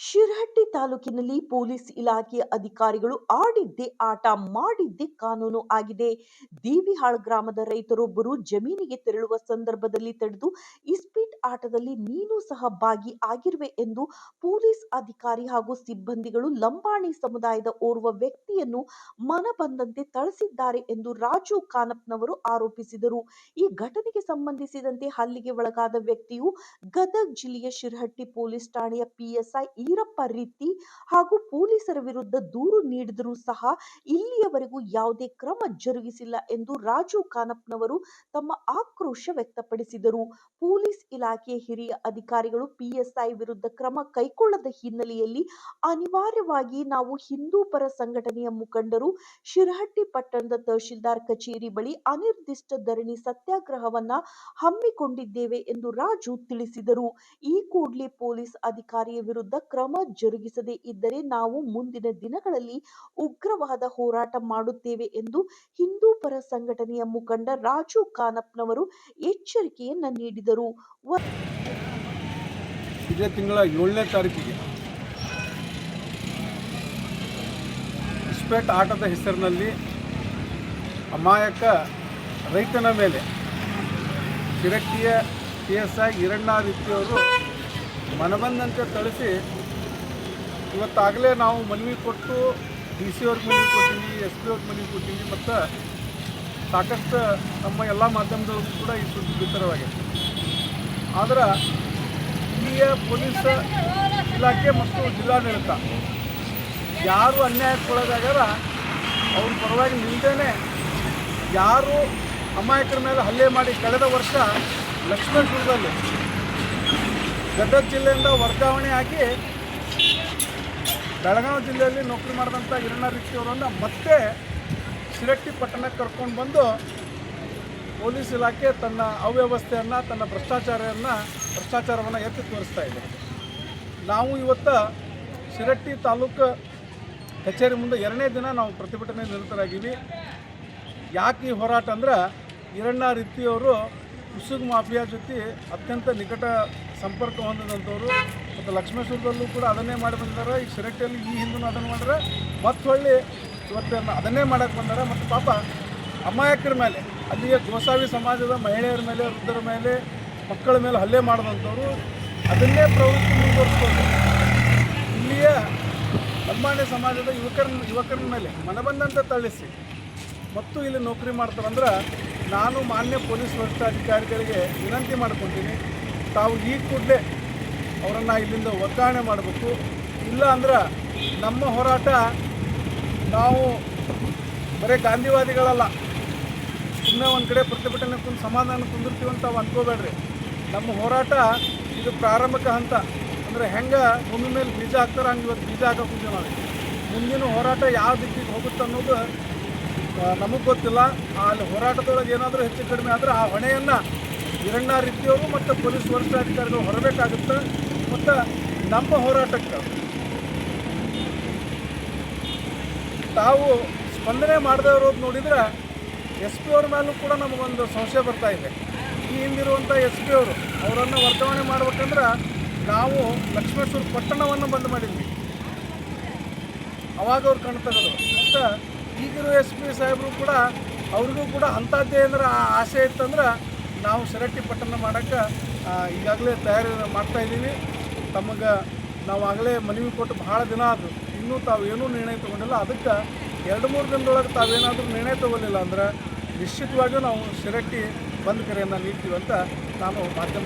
ಶಿರಹಟ್ಟಿ ತಾಲೂಕಿನಲ್ಲಿ ಪೊಲೀಸ್ ಇಲಾಖೆಯ ಅಧಿಕಾರಿಗಳು ಆಡಿದ್ದೇ ಆಟ ಮಾಡಿದ್ದೇ ಕಾನೂನು ಆಗಿದೆ. ದೇವಿಹಾಳ್ ಗ್ರಾಮದ ರೈತರೊಬ್ಬರು ಜಮೀನಿಗೆ ತೆರಳುವ ಸಂದರ್ಭದಲ್ಲಿ ತಡೆದು ಇಸ್ಪೀಟ್ ಆಟದಲ್ಲಿ ನೀನು ಸಹ ಭಾಗಿ ಆಗಿರುವೆ ಎಂದು ಪೊಲೀಸ್ ಅಧಿಕಾರಿ ಹಾಗೂ ಸಿಬ್ಬಂದಿಗಳು ಲಂಬಾಣಿ ಸಮುದಾಯದ ಓರ್ವ ವ್ಯಕ್ತಿಯನ್ನು ಮನಬಂದಂತೆ ಥಳಿಸಿದ್ದಾರೆ ಎಂದು ರಾಜು ಕಾನಪ್ನವರು ಆರೋಪಿಸಿದರು. ಈ ಘಟನೆಗೆ ಸಂಬಂಧಿಸಿದಂತೆ ಹಲ್ಲಿಗೆ ಒಳಗಾದ ವ್ಯಕ್ತಿಯು ಗದಗ್ ಜಿಲ್ಲೆಯ ಶಿರಹಟ್ಟಿ ಪೊಲೀಸ್ ಠಾಣೆಯ ಪಿಎಸ್ಐ ಈರಪ್ಪ ರೀತಿ ಹಾಗೂ ಪೊಲೀಸರ ವಿರುದ್ಧ ದೂರು ನೀಡಿದರೂ ಸಹ ಇಲ್ಲಿಯವರೆಗೂ ಯಾವುದೇ ಕ್ರಮ ಜರುಗಿಸಿಲ್ಲ ಎಂದು ರಾಜು ಕಾನಪ್ನವರು ತಮ್ಮ ಆಕ್ರೋಶ ವ್ಯಕ್ತಪಡಿಸಿದರು. ಪೊಲೀಸ್ ಇಲಾಖೆಯ ಹಿರಿಯ ಅಧಿಕಾರಿಗಳು ಪಿಎಸ್ಐ ವಿರುದ್ಧ ಕ್ರಮ ಕೈಗೊಳ್ಳದ ಹಿನ್ನೆಲೆಯಲ್ಲಿ ಅನಿವಾರ್ಯವಾಗಿ ನಾವು ಹಿಂದೂ ಪರ ಸಂಘಟನೆಯ ಮುಖಂಡರು ಶಿರಹಟ್ಟಿ ಪಟ್ಟಣದ ತಹಶೀಲ್ದಾರ್ ಕಚೇರಿ ಬಳಿ ಅನಿರ್ದಿಷ್ಟ ಧರಣಿ ಸತ್ಯಾಗ್ರಹವನ್ನ ಹಮ್ಮಿಕೊಂಡಿದ್ದೇವೆ ಎಂದು ರಾಜು ತಿಳಿಸಿದರು. ಈ ಕೂಡಲೇ ಪೊಲೀಸ್ ಅಧಿಕಾರಿಯ ವಿರುದ್ಧ ಕ್ರಮ ಜರುಗಿಸದೇ ಇದ್ದರೆ ನಾವು ಮುಂದಿನ ದಿನಗಳಲ್ಲಿ ಉಗ್ರವಾದ ಹೋರಾಟ ಮಾಡುತ್ತೇವೆ ಎಂದು ಹಿಂದೂ ಪರ ಸಂಘಟನೆಯ ಮುಖಂಡ ರಾಜು ಕಾನಪ್ನವರು ಎಚ್ಚರಿಕೆಯನ್ನ ನೀಡಿದರು. ಇದೇ ತಿಂಗಳ ಏಳನೇ ತಾರೀಕಿಗೆ ಇಸ್ಪೇಟ್ ಆಟದ ಹೆಸರಿನಲ್ಲಿ ಅಮಾಯಕ ರೈತನ ಮೇಲೆ ಕಿರಕ್ಕಿಯ ಪಿ ಎಸ್ ಐ ಇರಣ್ಣ ರೀತಿಯವರು ಮನಬಂದಂತೆ ಥಳಿಸಿ ಇವತ್ತಾಗಲೇ ನಾವು ಮನವಿ ಕೊಟ್ಟು ಡಿ ಸಿ ಅವ್ರಿಗೆ ಮನವಿ ಕೊಟ್ಟಿವಿ ಎಸ್ ಪಿ ಅವ್ರಿಗೆ ಮನವಿ ಕೊಟ್ಟಿವಿ ಮತ್ತು ಸಾಕಷ್ಟು ನಮ್ಮ ಎಲ್ಲ ಮಾಧ್ಯಮದವ್ರಿಗೂ ಕೂಡ ಈ ಸುದ್ದಿ ಬಿತ್ತರವಾಗಿದೆ. ಆದ್ರೆ ಇಲ್ಲಿಯ ಪೊಲೀಸ್ ಇಲಾಖೆ ಮತ್ತು ಜಿಲ್ಲಾಡಳಿತ ಯಾರು ಅನ್ಯಾಯಕ್ಕೊಳಗಾಗ್ಯಾರ ಅವ್ರ ಪರವಾಗಿ ನಿಲ್ಲದೇ ಯಾರು ಅಮಾಯಕರ ಮೇಲೆ ಹಲ್ಲೆ ಮಾಡಿ ಕಳೆದ ವರ್ಷ ಲಕ್ಷ್ಮೇಶ್ವರದಲ್ಲಿ ಗದಗ ಜಿಲ್ಲೆಯಿಂದ ವರ್ಗಾವಣೆ ಆಗಿ ಬೆಳಗಾವಿ ಜಿಲ್ಲೆಯಲ್ಲಿ ನೌಕರಿ ಮಾಡಿದಂಥ ಹಿರಣ್ಣ ಅವರನ್ನು ಮತ್ತೆ ಶಿರಟ್ಟಿ ಪಟ್ಟಣಕ್ಕೆ ಕರ್ಕೊಂಡು ಬಂದು ಪೊಲೀಸ್ ಇಲಾಖೆ ತನ್ನ ಅವ್ಯವಸ್ಥೆಯನ್ನು, ತನ್ನ ಭ್ರಷ್ಟಾಚಾರವನ್ನು ಭ್ರಷ್ಟಾಚಾರವನ್ನು ಎತ್ತಿ ತೋರಿಸ್ತಾ ಇದೆ. ನಾವು ಇವತ್ತು ಶಿರಟ್ಟಿ ತಾಲೂಕು ಕಚೇರಿ ಮುಂದೆ ಎರಡನೇ ದಿನ ನಾವು ಪ್ರತಿಭಟನೆ ನಿರತರಾಗಿವಿ. ಯಾಕೆ ಈ ಹೋರಾಟ ಅಂದ್ರೆ ಹಿರಣ್ಣ ರೀತಿಯವರು ಉಸುಗ್ ಮಾಫಿಯಾ ಜೊತೆ ಅತ್ಯಂತ ನಿಕಟ ಸಂಪರ್ಕ ಹೊಂದಿದಂಥವ್ರು. ಮತ್ತು ಲಕ್ಷ್ಮೇಶ್ವರದಲ್ಲೂ ಕೂಡ ಅದನ್ನೇ ಮಾಡಿ ಬಂದಿದ್ದಾರೆ. ಈ ಸೆರೆಕ್ಟಲ್ಲಿ ಈ ಹಿಂದೂ ಅದನ್ನು ಮಾಡಿದ್ರೆ ಮತ್ತೆ ಹೊಳ್ಳಿ ಇವತ್ತು ಅದನ್ನೇ ಮಾಡಕ್ಕೆ ಬಂದಾರೆ ಮತ್ತು ಪಾಪ ಅಮಾಯಕರ ಮೇಲೆ, ಅಲ್ಲಿಯ ಗೋಸಾವಿ ಸಮಾಜದ ಮಹಿಳೆಯರ ಮೇಲೆ, ವೃದ್ಧರ ಮೇಲೆ, ಮಕ್ಕಳ ಮೇಲೆ ಹಲ್ಲೆ ಮಾಡಿದಂಥವ್ರು ಅದನ್ನೇ ಪ್ರವೃತ್ತಿ ಮುಂದುವರಿಸ್ಕೊಂಡು ಇಲ್ಲಿಯ ಲಂಬಾಣಿ ಸಮಾಜದ ಯುವಕರ ಯುವಕರ ಮೇಲೆ ಮನಬಂದಂತೆ ತಳ್ಳಿಸಿ ಮತ್ತು ಇಲ್ಲಿ ನೌಕರಿ ಮಾಡ್ತಾರಂದ್ರೆ ನಾನು ಮಾನ್ಯ ಪೊಲೀಸ್ ವರಿಷ್ಠಾಧಿಕಾರಿಗಳಿಗೆ ವಿನಂತಿ ಮಾಡ್ಕೊತೀನಿ. ತಾವು ಈ ಕೂಡಲೇ ಅವರನ್ನು ಇಲ್ಲಿಂದ ವರ್ಗಾವಣೆ ಮಾಡಬೇಕು. ಇಲ್ಲ ಅಂದ್ರೆ ನಮ್ಮ ಹೋರಾಟ ನಾವು ಬರೀ ಗಾಂಧಿವಾದಿಗಳಲ್ಲ. ಇನ್ನೂ ಒಂದು ಕಡೆ ಪ್ರತಿಭಟನೆ ಕುಂದು ಸಮಾಧಾನ ಕುಂದಿರ್ತೀವಿ ಅಂತ ತಾವು ಅನ್ಕೋಬೇಡ್ರಿ. ನಮ್ಮ ಹೋರಾಟ ಇದು ಪ್ರಾರಂಭಿಕ ಹಂತ. ಅಂದರೆ ಹೆಂಗೆ ಭೂಮಿ ಮೇಲೆ ಬೀಜ ಹಾಕ್ತಾರೆ ಹಂಗೆ ಇವತ್ತು ಬೀಜ ಹಾಕೋ ನಾವು ಮುಂದಿನ ಹೋರಾಟ ಯಾವ ದಿಕ್ಕಿಗೆ ಹೋಗುತ್ತೆ ಅನ್ನೋದು ನಮಗೆ ಗೊತ್ತಿಲ್ಲ. ಅಲ್ಲಿ ಹೋರಾಟದೊಳಗೆ ಏನಾದರೂ ಹೆಚ್ಚು ಕಡಿಮೆ ಆದರೆ ಆ ಹೊಣೆಯನ್ನು ಹಿರಣ್ಣ ರೀತಿಯವರು ಮತ್ತು ಪೊಲೀಸ್ ವರಿಷ್ಠಾಧಿಕಾರಿಗಳು ಹೊರಬೇಕಾಗುತ್ತೆ? ಮತ್ತು ನಮ್ಮ ಹೋರಾಟಕ್ಕೆ ತಾವು ಸ್ಪಂದನೆ ಮಾಡದೇ ಇರೋದು ನೋಡಿದ್ರೆ ಎಸ್ ಪಿ ಅವ್ರ ಮೇಲೂ ಕೂಡ ನಮಗೊಂದು ಸಂಶಯ ಬರ್ತಾ ಇದೆ. ಈ ಹಿಂದಿರುವಂಥ ಎಸ್ ಪಿ ಅವರು ಅವರನ್ನು ವರ್ಗಾವಣೆ ಮಾಡ್ಬೇಕಂದ್ರೆ ನಾವು ಲಕ್ಷ್ಮೇಶ್ವರ ಪಟ್ಟಣವನ್ನು ಬಂದ್ ಮಾಡಿದ್ವಿ. ಅವಾಗ ಅವ್ರು ಕಣ್ ತೆಗೆದು ಮತ್ತು ಈಗಿರೋ ಎಸ್ ಪಿ ಸಾಹೇಬರು ಕೂಡ ಅವ್ರಿಗೂ ಕೂಡ ಅಂಥದ್ದೇ ಅಂದ್ರೆ ಆ ಆಸೆ ಇತ್ತಂದ್ರೆ ನಾವು ಶಿರಟ್ಟಿ ಪಟ್ಟಣ ಮಾಡೋಕ್ಕೆ ಈಗಾಗಲೇ ತಯಾರಿ ಮಾಡ್ತಾ ಇದ್ದೀವಿ. ತಮಗೆ ನಾವು ಆಗಲೇ ಮನವಿ ಕೊಟ್ಟು ಬಹಳ ದಿನ ಆದರು ಇನ್ನೂ ತಾವು ಏನೂ ನಿರ್ಣಯ ತೊಗೊಂಡಿಲ್ಲ. ಅದಕ್ಕೆ ಎರಡು ಮೂರು ದಿನದೊಳಗೆ ತಾವೇನಾದರೂ ನಿರ್ಣಯ ತೊಗೊಳ್ಳಿಲ್ಲ ಅಂದ್ರೆ ನಿಶ್ಚಿತವಾಗಿಯೂ ನಾವು ಶಿರಟ್ಟಿ ಬಂದ್ ಕರೆಯನ್ನು ನೀಡ್ತೀವಿ ಅಂತ ನಾನು ಮಾಧ್ಯಮ